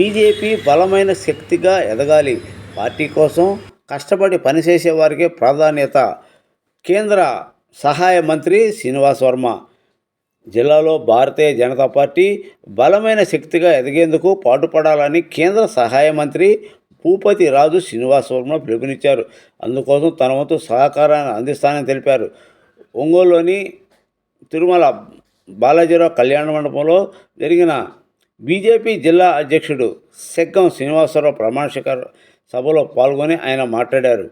BJP బలమైన శక్తిగా ఎదగాలి. పార్టీ కోసం కష్టపడి పనిచేసే వారికే ప్రాధాన్యత. కేంద్ర సహాయ మంత్రి శ్రీనివాస్ వర్మ. జిల్లాలో భారతీయ జనతా పార్టీ బలమైన శక్తిగా ఎదిగేందుకు పాటుపడాలని కేంద్ర సహాయ మంత్రి భూపతి రాజు శ్రీనివాస్ వర్మ పిలుపునిచ్చారు. అందుకోసం తన వంతు సహకారాన్ని అందిస్తానని తెలిపారు. ఒంగోలులోని తిరుమల బాలాజీరావు కళ్యాణ మండపంలో జరిగిన బీజేపీ జిల్లా అధ్యక్షుడు సెగ్గం శ్రీనివాసరావు ప్రమాణశిఖర సభలో పాల్గొని ఆయన మాట్లాడారు.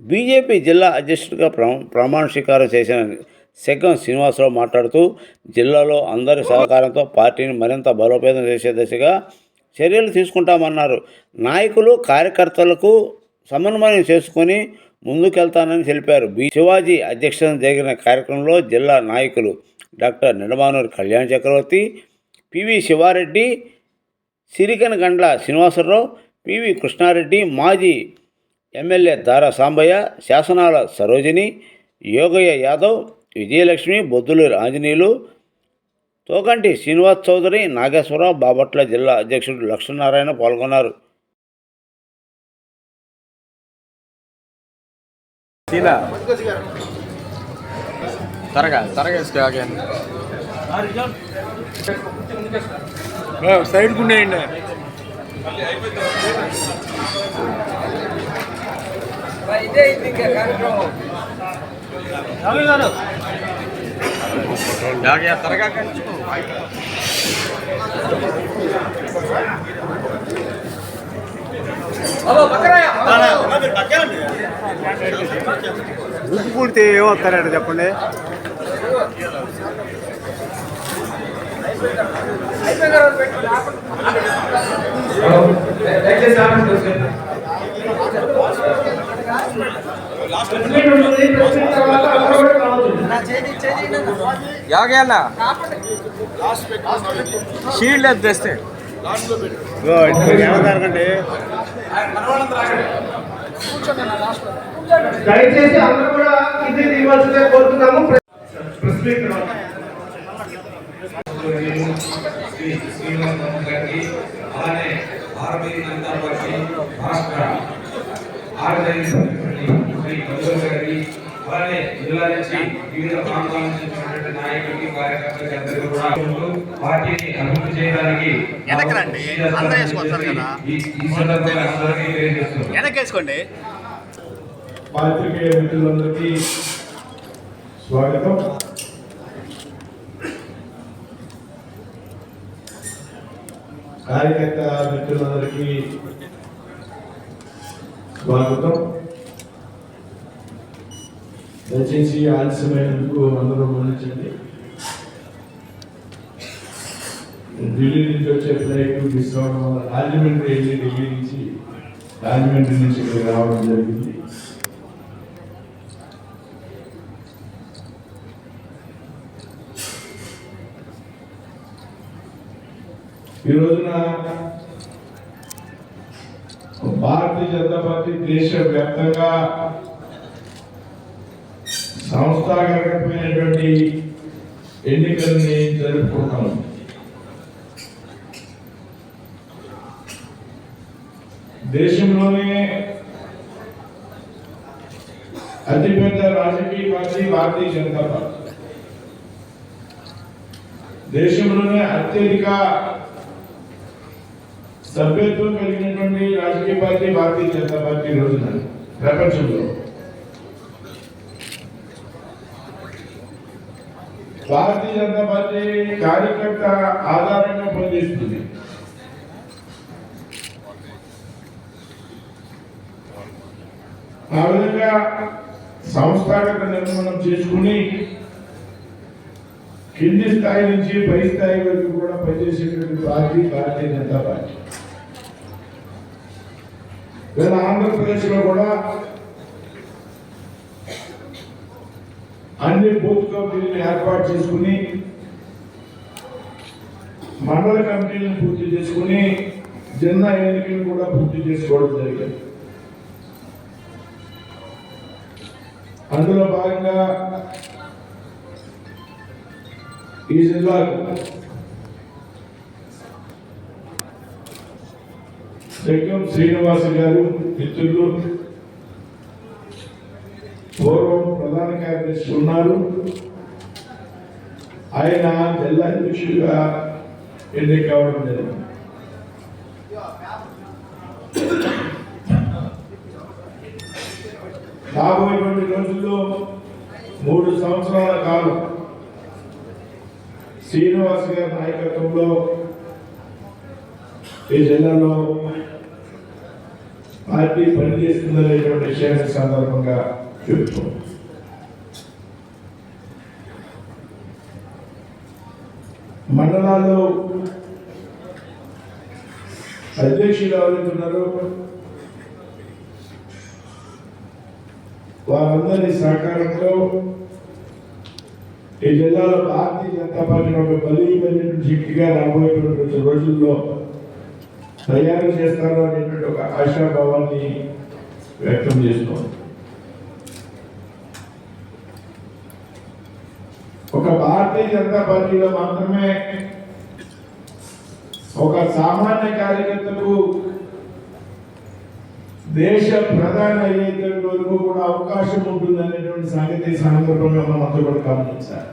బీజేపీ జిల్లా అధ్యక్షుడిగా ప్ర ప్రమాణ స్వీకారం చేసిన సెగ్గం శ్రీనివాసరావు మాట్లాడుతూ జిల్లాలో అందరి సహకారంతో పార్టీని మరింత బలోపేతం చేసే దిశగా చర్యలు తీసుకుంటామన్నారు. నాయకులు కార్యకర్తలకు సమన్వయం చేసుకొని ముందుకెళ్తానని తెలిపారు. బి శివాజీ అధ్యక్షతన జరిగిన కార్యక్రమంలో జిల్లా నాయకులు doctor Nidamanuri Kalyan Chakravarthi P V Sivareddy Sirikana Gandla Srinivasarao P V Krishnareddy మాజీ ఎమ్మెల్యే దారా సాంబయ్య శాసనాల సరోజిని యోగయ్య యాదవ్ విజయలక్ష్మి బొద్దులూరి ఆంజనేయులు తోకంటి శ్రీనివాస్ చౌదరి నాగేశ్వరరావు బాపట్ల జిల్లా అధ్యక్షుడు లక్ష్మీనారాయణ పాల్గొన్నారు. త్వరగా త్వరగా సైడ్ ఉన్నాయండి త్వరగా కంచుకో ఉప్పు పుడితే ఏమవుతారంట చెప్పండి? యాగేళ్ళ షీల్డ్ అది తెస్తే. దయచేసి అందరూ కూడా ఇది ఇవ్వాల్సిందే కోరుతున్నాము. ప్రెస్ శ్రీ శ్రీనివాస్ గారికి అలానే భారతీయ జనతా పార్టీ రాష్ట్ర ఆర్గనైజ్ శ్రీ కల్లూరు గారికి అలానే జిల్లా నుంచి వివిధ ప్రాంతాల నుంచి వచ్చినటువంటి నాయకులకి కార్యకర్తలకి అందరికీ కూడా పార్టీని అభివృద్ధి చేయడానికి ఈ సందర్భంగా అందరికీ వెనకేసుకోండి పాత్రికేయ మిత్రులందరికీ స్వాగతం. కార్యకర్త మిత్రులందరికీ స్వాగతం. దయచేసి ఆలస్యమైనందుకు అందరూ మన్నించండి. ఢిల్లీ నుంచి వచ్చే ఫ్లైట్ మిస్ అవ్వడం వల్ల రాజమండ్రి వెళ్ళి ఢిల్లీ నుంచి రాజమండ్రి నుంచి ఇక్కడ రావడం జరిగింది. ఈ రోజున భారతీయ జనతా పార్టీ దేశ వ్యాప్తంగా సంస్థాగతమైనటువంటి ఎన్నికల్ని జరుపుకుంటాం దేశంలోనే అతిపెద్ద రాజకీయ పార్టీ భారతీయ జనతా పార్టీ. దేశంలోనే అత్యధిక సభ్యత్వం కలిగినటువంటి రాజకీయ పార్టీ భారతీయ జనతా పార్టీ రోజున ప్రపంచంలో. భారతీయ జనతా పార్టీ కార్యకర్త ఆధారంగా పనిచేస్తుంది. ఆ విధంగా సంస్థాగత నిర్మాణం చేసుకుని కింది స్థాయి నుంచి పై స్థాయి వరకు కూడా పనిచేసేటువంటి పార్టీ భారతీయ జనతా పార్టీ. ఇలా ఆంధ్రప్రదేశ్లో కూడా అన్ని బూత్ కమిటీలను ఏర్పాటు చేసుకుని మండల కమిటీలను పూర్తి చేసుకుని జిల్లా ఎన్నికలు కూడా పూర్తి చేసుకోవడం జరిగింది. అందులో భాగంగా ఈ జిల్లాకు శంకం శ్రీనివాస గారు మిత్రులు పూర్వం ప్రధాన కార్యదర్శి ఉన్నారు. ఆయన జిల్లా అధ్యక్షుడిగా ఎన్నిక కావడం జరిగింది. రాబోయేటువంటి రోజుల్లో మూడు సంవత్సరాల కాలం శ్రీనివాస్ గారి నాయకత్వంలో ఈ జిల్లాలో పార్టీ పనిచేస్తుందనేటువంటి విషయాన్ని సందర్భంగా చెబుతున్నాం మండలాల్లో అధ్యక్షులు ఎవరైతున్నారు వారందరి సహకారంతో ఈ జిల్లాలో భారతీయ జనతా పార్టీ ఒక బలీయమైనటువంటి శక్తిగా రాబోయేటువంటి రోజుల్లో తయారు చేస్తారు అనేటువంటి ఒక ఆశాభావాన్ని వ్యక్తం చేస్తున్నాం ఒక భారతీయ జనతా పార్టీలో మాత్రమే ఒక సామాన్య కార్యకర్తకు దేశ ప్రధాని అయ్యేటువంటి వరకు కూడా అవకాశం ఉంటుంది అనేటువంటి సంగతి సందర్భంగా మనం అంతా కూడా గమనించాలి.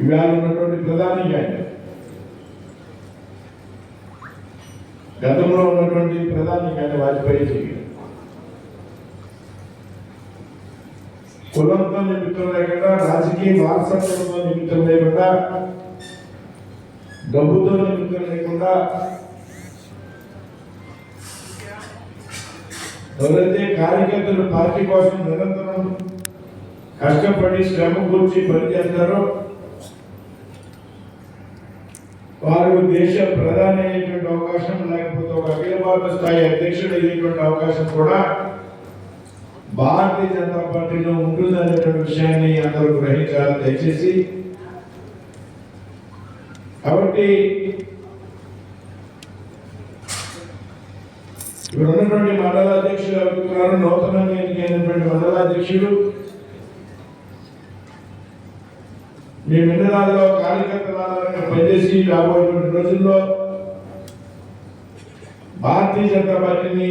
ఇవాళ ఉన్నటువంటి ప్రధాని గారు. గతంలో ఉన్నటువంటి ప్రధాని గారి వాజ్పేయి జీ కులంతో నిమిత్తం లేకుండా రాజకీయ వారసత్వంతో నిమిత్తం లేకుండా డబ్బుతో నిమిత్తం లేకుండా ఎవరైతే కార్యకర్తలు పార్టీ కోసం నిరంతరం కష్టపడి శ్రమ కూర్చి పనిచేస్తారో వారు దేశ ప్రధాని అయ్యేటువంటి అవకాశం లేకపోతే ఒక అఖిల భారత స్థాయి అధ్యక్షుడు అయ్యేటువంటి అవకాశం కూడా భారతీయ జనతా పార్టీలో ఉంటుందనేటువంటి విషయాన్ని అందరూ గ్రహించాలి. దయచేసి కాబట్టి ఇప్పుడు ఉన్నటువంటి మండల అధ్యక్షులు నూతనంగా ఎన్నికైనటువంటి మండల అధ్యక్షులు మీ మండలాల్లో కార్యకర్తల పనిచేసి రాబోయేటువంటి రోజుల్లో భారతీయ జనతా పార్టీని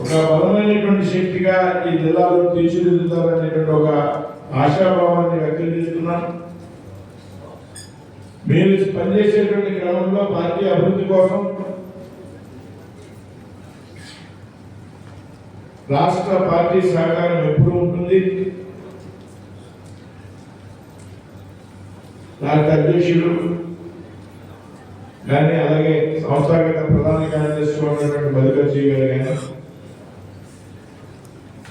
ఒక బలమైనటువంటి శక్తిగా ఈ జిల్లాలో తీర్చిదిద్దుతారనేటువంటి ఒక ఆశాభావాన్ని వ్యక్తం చేస్తున్నాను మీరు పనిచేసేటువంటి క్రమంలో పార్టీ అభివృద్ధి కోసం రాష్ట్ర పార్టీ సహకారం ఎప్పుడు ఉంటుంది. రాష్ట్ర అధ్యక్షుడు కానీ అలాగే సంస్థాగత ప్రధాన కార్యదర్శి ఉన్నటువంటి మధుకర్జీ గారు కానీ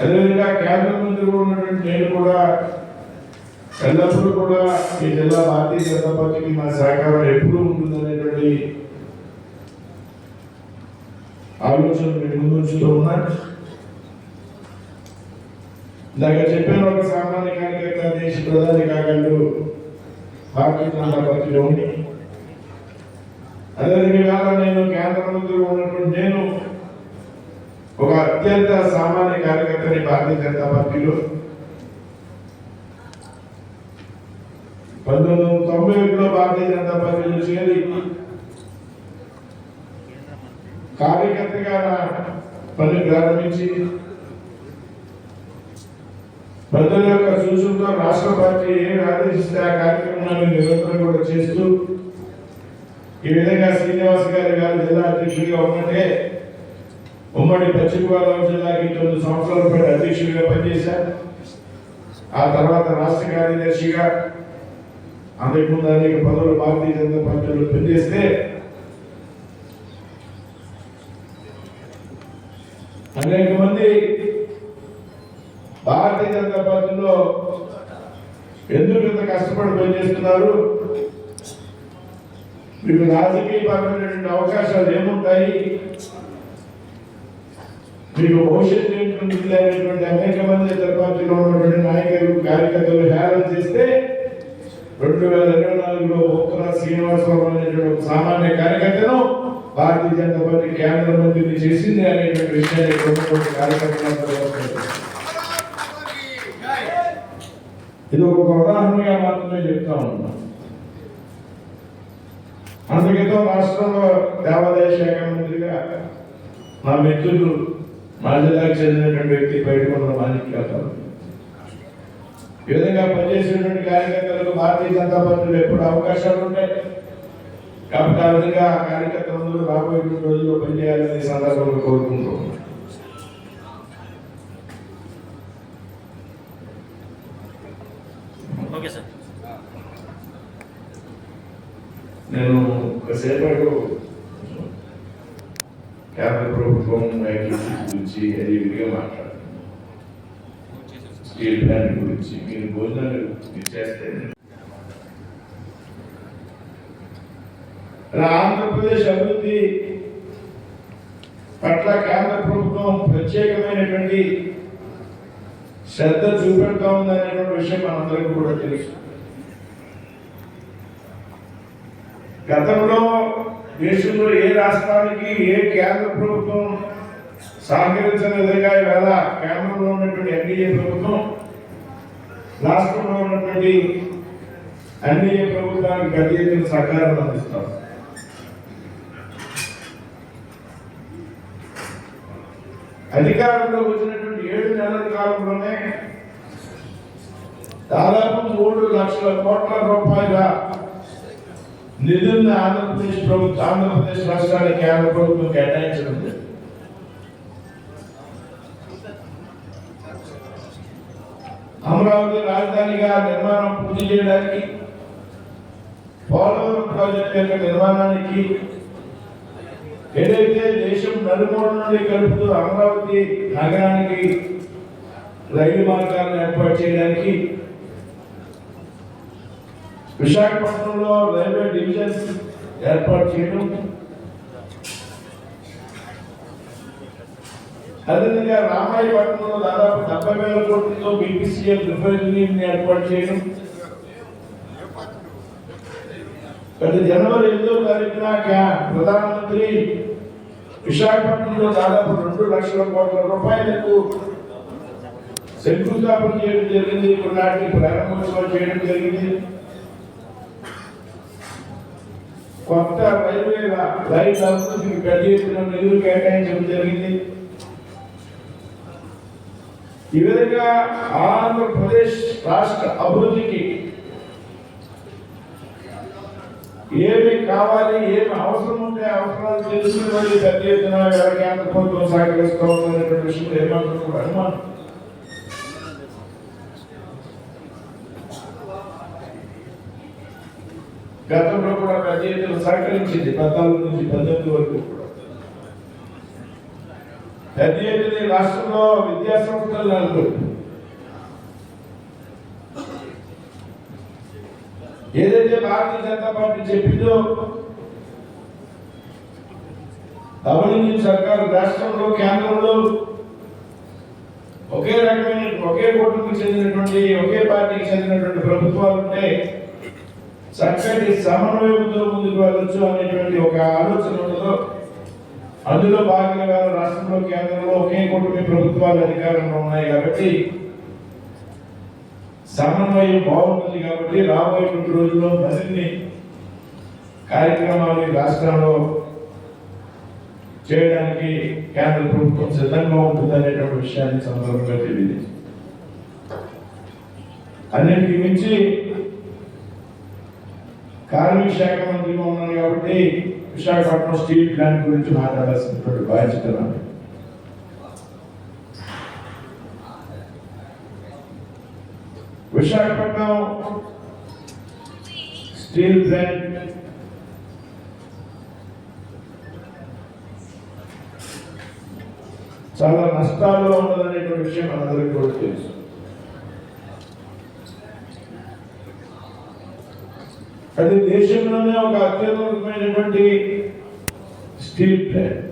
అదేవిధంగా కేంద్ర మంత్రి ఉన్నటువంటి నేను కూడా ఎల్లప్పుడూ కూడా ఈ జిల్లా భారతీయ జనతా పార్టీకి మా సహకారం ఎప్పుడూ ఉంటుందనేటువంటి ఆలోచన మీ ముందుంచుతూ ఉన్నా. ఇందాక చెప్పిన ఒక సామాన్య కార్యకర్త దేశ ప్రధాని కాగలడు. భారతీయ జనతా పార్టీలో ఉండి అదేవిధంగా ఇవాళ నేను కేంద్ర మంత్రి ఉన్నటువంటి నేను ఒక అత్యంత సామాన్య కార్యకర్తని భారతీయ జనతా పార్టీలో పంతొమ్మిది వందల తొంభై ఒకటిలో భారతీయ జనతా పార్టీలో చేరి కార్యకర్తగా పని ప్రారంభించి ప్రజల యొక్క సూచనతో రాష్ట్ర పార్టీ ఏమి ఆదేశిస్తే ఆ కార్యక్రమాన్ని నిరంతరం కూడా చేస్తూ ఈ విధంగా శ్రీనివాస్ గారి గారు జిల్లా అధ్యక్షుడిగా ఉన్నట్టే ఉమ్మడి పశ్చిమ గోదావరి జిల్లాకి తొమ్మిది సంవత్సరాల పాటు అధ్యక్షుడిగా పనిచేశారు. ఆ తర్వాత రాష్ట్ర కార్యదర్శిగా అంతకుముందు అనేక పదవులు భారతీయ జనతా పార్టీలో పనిచేస్తే అనేక మంది భారతీయ జనతా పార్టీలో ఎందుకు ఇంత కష్టపడి పనిచేస్తున్నారు? మీకు రాజకీయ పరమైనటువంటి అవకాశాలు ఏముంటాయి? మీకు భవిష్యత్తు ఏంటంటుంది అనేటువంటి అనేక మంది ఇతర పార్టీలో ఉన్నటువంటి నాయకులు కార్యకర్తలు హేళన చేస్తే రెండు వేల ఇరవై నాలుగులో ఉత్తర శ్రీనివాసరావు అనేటువంటి ఒక సామాన్య కార్యకర్తను భారతీయ జనతా పార్టీ కేంద్ర మంత్రిని చేసింది అనేటువంటి విషయాన్ని కార్యకర్తలందరూ ఇది ఒక ఉదాహరణగా మాత్రమే చెప్తా ఉన్నాను అందుకేతో రాష్ట్రంలో దేవాదాయ శాఖ మంత్రిగా మా మిత్రులు మా జిల్లాకు చెందినటువంటి వ్యక్తి బయటకున్న మాణిక్యాలు ఈ విధంగా పనిచేసినటువంటి కార్యకర్తలకు భారతీయ జనతా పార్టీలో ఎప్పుడు అవకాశాలు ఉంటాయి? కాబట్టి ఆ విధంగా ఆ కార్యకర్తలందరూ రాబోయే రోజుల్లో పనిచేయాలని సందర్భంగా కోరుకుంటూ నేను కాసేపటి కేంద్ర ప్రభుత్వం వ్యాఖ్యల గురించి అది విడిగా మాట్లాడాను స్టీల్ ప్లాంట్ గురించి. మీరు భోజనాలు ఇచ్చేస్తే ఆంధ్రప్రదేశ్ అభివృద్ధి పట్ల కేంద్ర ప్రభుత్వం ప్రత్యేకమైనటువంటి శ్రద్ధ చూపెడతా ఉందనేటువంటి విషయం మనందరికీ కూడా తెలుసు. గతంలో దేశంలో ఏ రాష్ట్రానికి ఏ కేంద్ర ప్రభుత్వం సహకరించిన విధంగా ఇవాళ కేంద్రంలో ఉన్నటువంటి ఎన్డీఏ ప్రభుత్వం రాష్ట్రంలో ఉన్నటువంటి ఎన్డీఏ ప్రభుత్వానికి గతి ఎత్తిన సహకారం అందిస్తాం. అధికారంలో వచ్చినటువంటి ఏడు నెలల కాలంలోనే దాదాపు మూడు లక్షల కోట్ల రూపాయల నిధులను ఆంధ్రప్రదేశ్ ప్రభుత్వం ఆంధ్రప్రదేశ్ రాష్ట్రానికి కేంద్ర ప్రభుత్వం కేటాయించడం. అమరావతి రాజధానిగా నిర్మాణం పూర్తి చేయడానికి పోలవరం ప్రాజెక్ట్ యొక్క నిర్మాణానికి ఏదైతే దేశం నలుమూల నుండి కలుపుతూ అమరావతి నగరానికి రైలు మార్గాలను ఏర్పాటు చేయడానికి విశాఖపట్నంలో రైల్వే డివిజన్ ఏర్పాటు చేయడం. అదేవిధంగా రామాయపట్నంలో దాదాపు డెబ్బై వేల కోట్లతో బీపీసీఎల్ రిఫైనరీ ఏర్పాటు చేయడం. గత జనవరి ఎనిమిదో తారీఖున ప్రధానమంత్రి విశాఖపట్నంలో దాదాపు రెండు లక్షల కోట్ల రూపాయలకు శంకుస్థాపన చేయడం జరిగింది. నాటికి ప్రారంభోత్సవం చేయడం జరిగింది. కొత్త రైల్వే రైలు అభివృద్ధికి పెద్ద ఎత్తున నిధులు కేటాయించడం జరిగింది. ఈ విధంగా ఆంధ్రప్రదేశ్ రాష్ట్ర అభివృద్ధికి ఏమి కావాలి ఏమి అవసరం ఉంటే అవసరాలు తెలుసుకుని మళ్ళీ పెద్ద ఎత్తున వేల కేంద్ర ప్రభుత్వం సహకరిస్తూ ఉందనేటువంటి విషయంలో ఏమాత్రం కూడా అనుమానం. గతంలో కూడా రచయితలు సహకరించింది పద్నాలుగు నుంచి పద్దెనిమిది వరకు. కూడా పెద్ద రాష్ట్రంలో విద్యా సంస్థలు నెలకొల్పారు ఏదైతే భారతీయ జనతా పార్టీ చెప్పిందో తమిళ సర్కారు రాష్ట్రంలో కేంద్రంలో ఒకే రకమైన ఒకే కుటుంబం చెందినటువంటి ఒకే పార్టీకి చెందినటువంటి ప్రభుత్వాలు ఉంటే చక్కటి సమన్వయంతో ముందుకు వెళ్ళొచ్చు అనేటువంటి ఒక ఆలోచన ఉండదో అందులో భాగంగా రాష్ట్రంలో కేంద్రంలో ఒకే కూటమి ప్రభుత్వాలు అధికారంలో ఉన్నాయి కాబట్టి సమన్వయం బాగుంటుంది కాబట్టి రాబోయేటువంటి రోజుల్లో మరిన్ని కార్యక్రమాలు రాష్ట్రంలో చేయడానికి కేంద్ర ప్రభుత్వం సిద్ధంగా ఉంటుంది అనేటువంటి విషయాన్ని సందర్భంగా తెలియదు అన్నింటికి మించి కార్మిక శాఖ మంత్రిగా ఉన్నాను కాబట్టి విశాఖపట్నం స్టీల్ ప్లాంట్ గురించి మాట్లాడాల్సినటువంటి బాధ్యత నాకు విశాఖపట్నం స్టీల్ ప్లాంట్ చాలా నష్టాల్లో ఉన్నదనేటువంటి విషయం మనందరికీ కూడా తెలుసు. అది దేశంలోనే ఒక అత్యున్నతమైనటువంటి స్టీల్ ప్లాంట్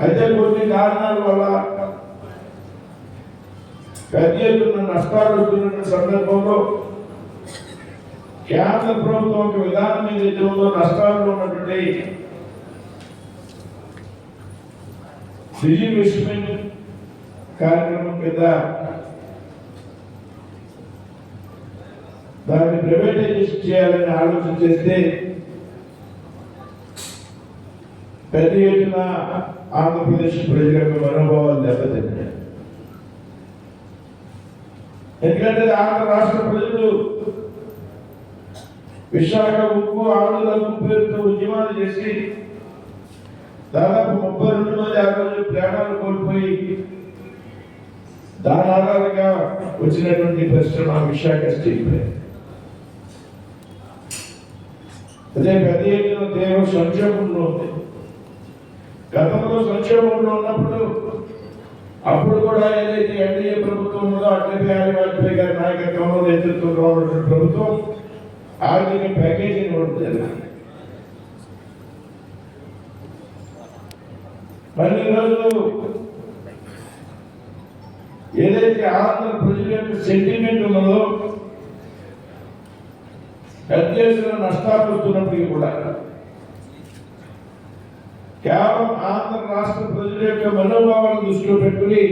అయితే కొన్ని కారణాల వల్ల పెద్ద ఎత్తున నష్టాలు వస్తున్న సందర్భంలో కేంద్ర ప్రభుత్వం ఒక విధానం ఏదైతే ఉందో నష్టాల్లో ఉన్నటువంటి రిజిన్వెస్ట్మెంట్ కార్యక్రమం కింద దాన్ని ప్రైవేటైజేషన్ చేయాలని ఆలోచన చేస్తే పెద్ద ఎత్తున ఆంధ్రప్రదేశ్ ప్రజల యొక్క మనోభావాలు దెబ్బతిన్నాయి ఎందుకంటే ఆంధ్ర రాష్ట్ర ప్రజలు. విశాఖ ఉప్పు ఆంధ్ర ఉప్పు పేరుతో ఉద్యమాలు చేసి దాదాపు ముప్పై రెండు మంది ఆ రోజు ప్రాణాలు కోల్పోయి దాని ఆధారంగా వచ్చినటువంటి పరిశ్రమ విశాఖ స్టీల్ ప్లాంట్. అదే పెద్ద ఎత్తున తీవ్ర సంక్షేమంలో ఉంది. గతంలో సంక్షేమంలో ఉన్నప్పుడు అప్పుడు కూడా ఏదైతే ఎన్డీఏ ప్రభుత్వం ఉందో అటల్ బిహారీ వాజ్పేయి గారి నాయకత్వంలో నేతృత్వంలో ఉన్న ప్రభుత్వం ఆర్థిక ప్యాకేజీని ఇవ్వడం జరిగింది. మరి ఈరోజు ఏదైతే ఆంధ్ర ప్రజల యొక్క సెంటిమెంట్ ఉన్నదో పెద్ద నష్టాలు వస్తున్నప్పటికీ కూడా కేవలం ఆంధ్ర రాష్ట్ర ప్రజల యొక్క మనోభావాలను దృష్టిలో పెట్టుకుని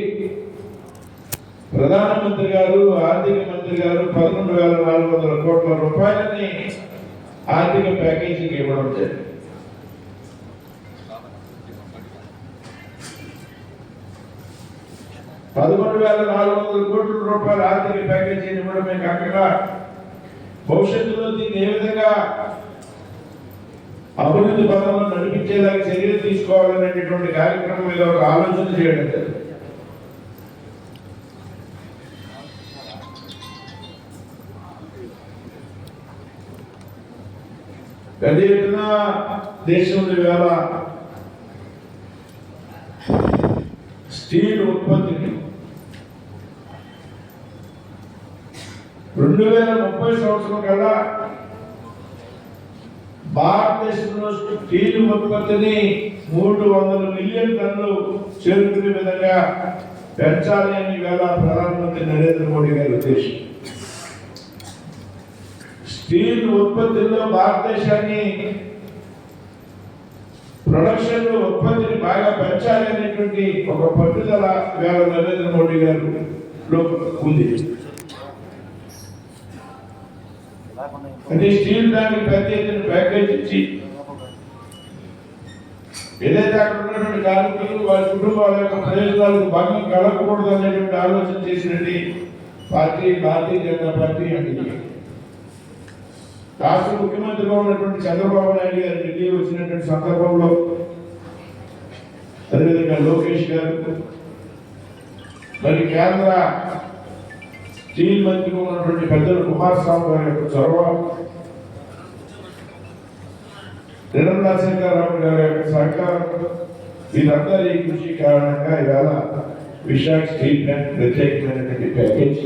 ప్రధానమంత్రి గారు ఆర్థిక మంత్రి గారు పదకొండు వేల నాలుగు వందల కోట్ల రూపాయలని ఆర్థిక ప్యాకేజీకి ఇవ్వడం జరిగింది. పదకొండు వేల నాలుగు వందల కోట్ల రూపాయల ఆర్థిక ప్యాకేజీని ఇవ్వడమే కాకుండా భవిష్యత్తులో దీన్ని ఏ విధంగా అభివృద్ధి పథంలో నడిపించేలాగా చర్యలు తీసుకోవాలనేటటువంటి కార్యక్రమం మీద ఒక ఆలోచన చేయడం జరిగింది. పెద్ద ఎత్తున దేశంలో వేళ స్టీల్ రెండు వేల ముప్పై సంవత్సరం కల్లా భారతదేశంలో స్టీల్ ఉత్పత్తిని మూడు వందల మిలియన్ టన్నులు చేరుకునే విధంగా పెంచాలి అని వేళ ప్రధానమంత్రి నరేంద్ర మోడీ గారి ఉద్దేశం. స్టీల్ ఉత్పత్తిలో భారతదేశాన్ని ప్రొడక్షన్ ఉత్పత్తిని బాగా పెంచాలి అనేటువంటి ఒక పట్టుదల వేళ నరేంద్ర మోడీ గారు ఉంది. అంటే స్టీల్ ప్లాంట్ పెద్ద ఎత్తున ప్యాకేజ్ ఇచ్చి ఏదైతే అక్కడ ఉన్నటువంటి కార్మికులు వారి కుటుంబాల యొక్క ప్రయోజనాలకు భంగం కలగకూడదు అనేటువంటి ఆలోచన చేసినటువంటి పార్టీ భారతీయ జనతా పార్టీ అంటే రాష్ట్ర ముఖ్యమంత్రిగా ఉన్నటువంటి చంద్రబాబు నాయుడు గారు ఢిల్లీ వచ్చినటువంటి సందర్భంలో అదేవిధంగా లోకేష్ గారు మరి కేంద్ర స్టీల్ మంత్రిగా ఉన్నటువంటి పెద్దలు కుమారస్వామి గారి యొక్క చొరవ నిర్మలా సీతారామన్ గారి యొక్క సహకారం వీరందరి కృషి కారణంగా ఇవాళ విశాఖ స్టీల్ ప్లాంట్ ప్రత్యేకమైనటువంటి ప్యాకేజ్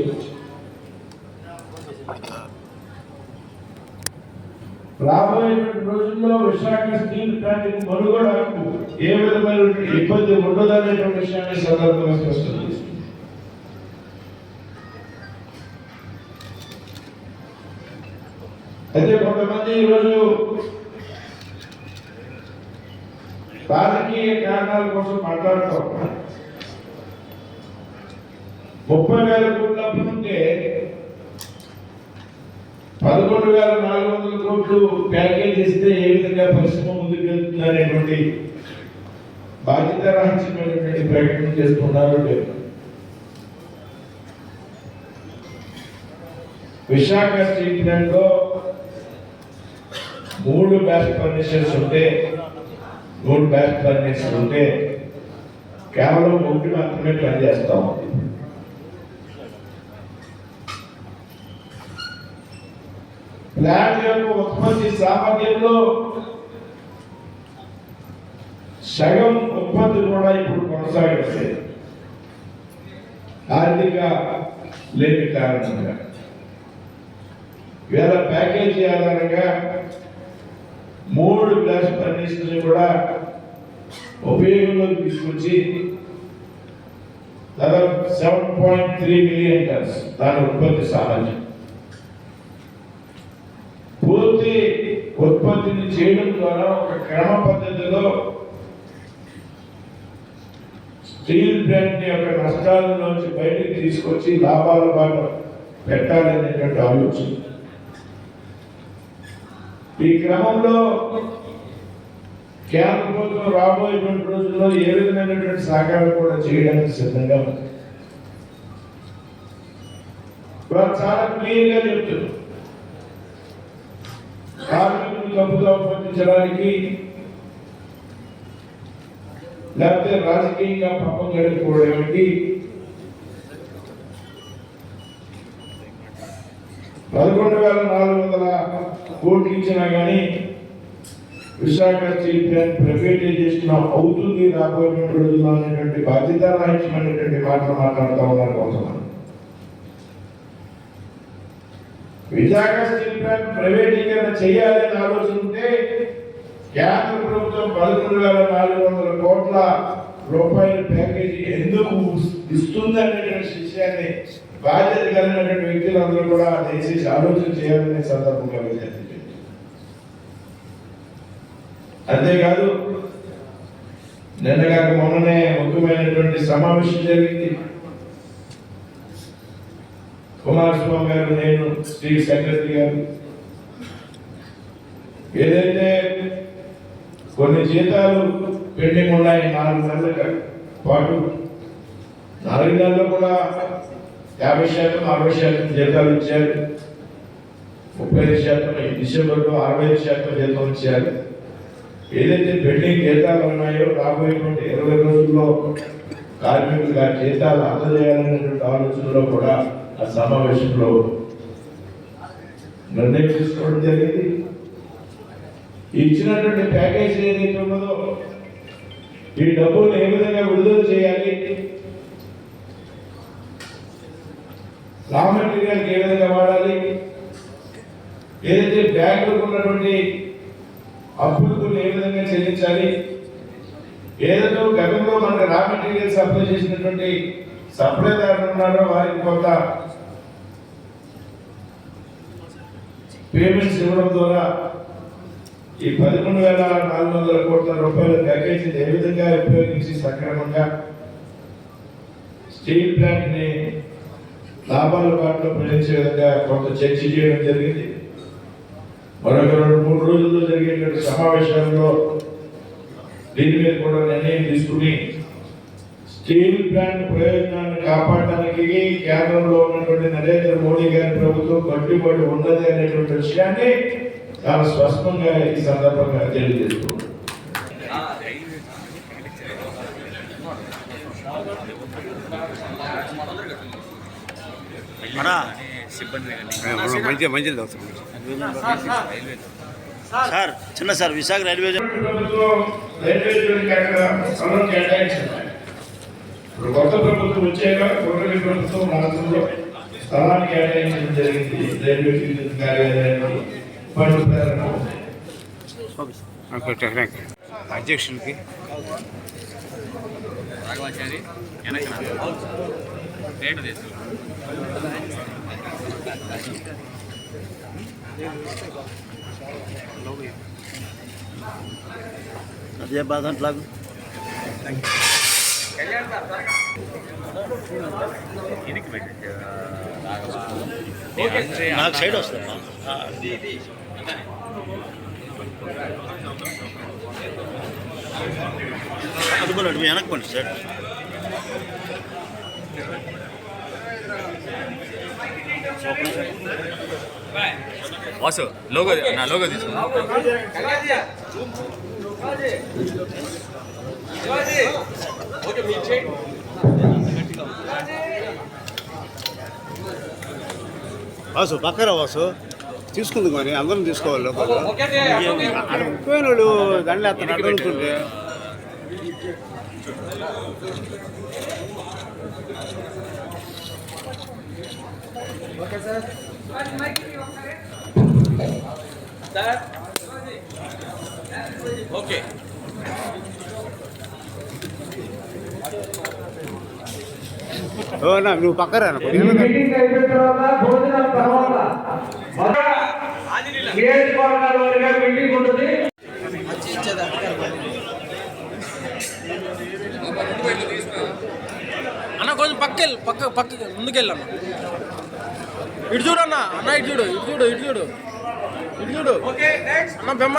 రాబోయేటువంటి రోజుల్లో విశాఖ స్టీల్ ప్లాంట్ మనుగడకు ఏ విధమైనటువంటి ఇబ్బంది ఉండదు అనేటువంటి విషయాన్ని సందర్భంగా స్పష్టం చేస్తుంది. అయితే కొంతమంది ఈరోజు రాజకీయ కారణాల కోసం మాట్లాడుతూ ముప్పై వేల కోట్ల అప్పు ఉంటే పదకొండు వేల నాలుగు వందల కోట్లు ప్యాకేజ్ ఇస్తే ఏ విధంగా పరిశ్రమ ముందుకు వెళ్తుంది అనేటువంటి బాధ్యత రహించినటువంటి ప్రకటన చేస్తున్నారు లేదు విశాఖ స్టేట్ ప్లాంట్ మూడు బ్యాచ్ ఫర్నిచర్స్ ఉంటే మూడు బ్యాచ్ ఫర్నిచర్స్ ఉంటే కేవలం ఒకటి మాత్రమే పనిచేస్తా ఉంది ప్లాంట్ యొక్క ఉత్పత్తి సామర్థ్యంలో సగం ఉత్పత్తి కూడా ఇప్పుడు కొనసాగట్లేదు. ఆర్థిక లేని కారణంగా. వేల ప్యాకేజీ ఆధారంగా మూడు గ్లాస్ ఫర్నిచర్ని కూడా ఉపయోగంలోకి తీసుకొచ్చి దాదాపు seven point three million tons దాని ఉత్పత్తి సామర్థ్యం. పూర్తి ఉత్పత్తిని చేయడం ద్వారా ఒక క్రమ పద్ధతిలో స్టీల్ ప్లాంట్ యొక్క నష్టాల నుంచి బయటికి తీసుకొచ్చి లాభాల బాగా పెట్టాలనేటువంటి ఆలోచన. ఈ క్రమంలో కేంద్ర ప్రభుత్వం రాబోయేటువంటి రోజుల్లో ఏ విధమైనటువంటి సహకారం కూడా చేయడానికి సిద్ధంగా ఉంది. వారు చాలా క్లియర్గా చెప్తున్నారు. కార్మికులు తప్పుగా లేకపోతే రాజకీయంగా పాపం గడిపోవడం పదకొండు వేల నాలుగు వందల కోట్లు ఇచ్చినా కానీ విశాఖ స్టీల్ ప్లాంట్ ప్రైవేటైజేషన్ అవుతుంది రాబోయే రోజుల్లో అనేటువంటి బాధ్యత రాహిత్యమైనటువంటి మాటలు మాట్లాడుతూ ఉన్నారు కొంతమంది. విశాఖ స్టీల్ ప్లాంట్ ప్రైవేటీకరణ చేయాలని ఆలోచన ఉంటే కేంద్ర ప్రభుత్వం పదకొండు వేల నాలుగు వందల కోట్ల రూపాయల ప్యాకేజీ ఎందుకు ఇస్తుంది అనేటువంటి విషయాన్ని బాధ్యత కలిగినటువంటి వ్యక్తులందరూ కూడా దయచేసి ఆలోచన చేయాలనే సందర్భంగా విజ్ఞప్తి అంతేకాదు నిన్నగాక మొన్ననే ముఖ్యమైనటువంటి సమావేశం జరిగింది. కుమారస్వామి గారు నేను శ్రీ సెక్రటరీ గారు. ఏదైతే కొన్ని జీతాలు పెండింగ్ ఉన్నాయి నాలుగు నెలల పాటు నాలుగు నెలల్లో కూడా యాభై శాతం అరవై శాతం జీతాలు ఇచ్చారు. ముప్పై ఐదు శాతం డిసెంబర్లో అరవై ఐదు శాతం జీతం ఇచ్చారు. ఏదైతే పెండింగ్ జీతాలు ఉన్నాయో రాబోయేటువంటి ఇరవై రోజుల్లో కార్మికులకు ఆ జీతాలు అందజేయాలనేటువంటి ఆలోచనలో కూడా ఆ సమావేశంలో నిర్ణయం తీసుకోవడం జరిగింది. ఇచ్చినటువంటి ప్యాకేజ్ ఏదైతే ఉన్నదో ఈ డబ్బులు ఏ విధంగా విడుదల చేయాలి? రా మెటీరియల్ ఏ విధంగా వాడాలి? ఏదైతే బ్యాంకులకు ఉన్నటువంటి అప్పులకు ఏ విధంగా చెల్లించాలి? ఏదైనా గతంలో మనకి రా మెటీరియల్ సప్లై చేసినటువంటి సప్లైదారులు ఉన్నారో? వారికి కొంత పేమెంట్స్ ఇవ్వడం ద్వారా ఈ పదకొండు వేల నాలుగు వందల కోట్ల రూపాయల ప్యాకేజీ ఏ విధంగా ఉపయోగించి సక్రమంగా స్టీల్ ప్లాంట్ని లాభాల బాటలో ప్రయాణించే విధంగా కొంత చర్చ చేయడం జరిగింది. మరొక రెండు మూడు రోజుల్లో జరిగేటువంటి సమావేశాల్లో దీని మీద కూడా నిర్ణయం తీసుకుని స్టీల్ ప్లాంట్ ప్రయోజనాన్ని కాపాడడానికి కేంద్రంలో ఉన్నటువంటి నరేంద్ర మోడీ గారి ప్రభుత్వం కట్టుబడి ఉన్నది అనేటువంటి విషయాన్ని చాలా స్పష్టంగా ఈ సందర్భంగా తెలియజేస్తున్నాం మంచిగా మంచిది సార్ చిన్న సార్ విశాఖ రైల్వే ఇప్పుడు కొత్త ప్రభుత్వం వచ్చాక కొత్త ప్రభుత్వం రాష్ట్రంలో స్థలాన్ని కేటాయించడం జరిగింది రైల్వే విద్యుత్ కార్యాలయాన్ని పనులు ప్రారంభం అధ్యక్షునికి అదే బాధ అట్లాగు? నాకు సైడ్ వస్తుంది. అడుగున్నాడు మీ వెనక్కి పండి సార్ వాసు లోగో నా లోగో తీసుకో. వాసు పక్కన వాసు. తీసుకుంది మరి అందరం తీసుకోవాలి లోపల. అక్కడ ముఖ్యమైన వాళ్ళు దండలు అతను అడుగుతుంటే ఓకే ఓ నా నువ్వు పక్కన రా, ఈ మీటింగ్ అయిపోయిన తర్వాత భోజనం తర్వాత మొదట నియోజకవర్గాల వారిగా మీటింగ్ ఉంటుంది. అన్న కొంచెం పక్క పక్క ఇటు చూడు అన్న అన్న ఇటు చూడు ఇటు చూడు ఇటు చూడు ఇటు చూడు. అన్న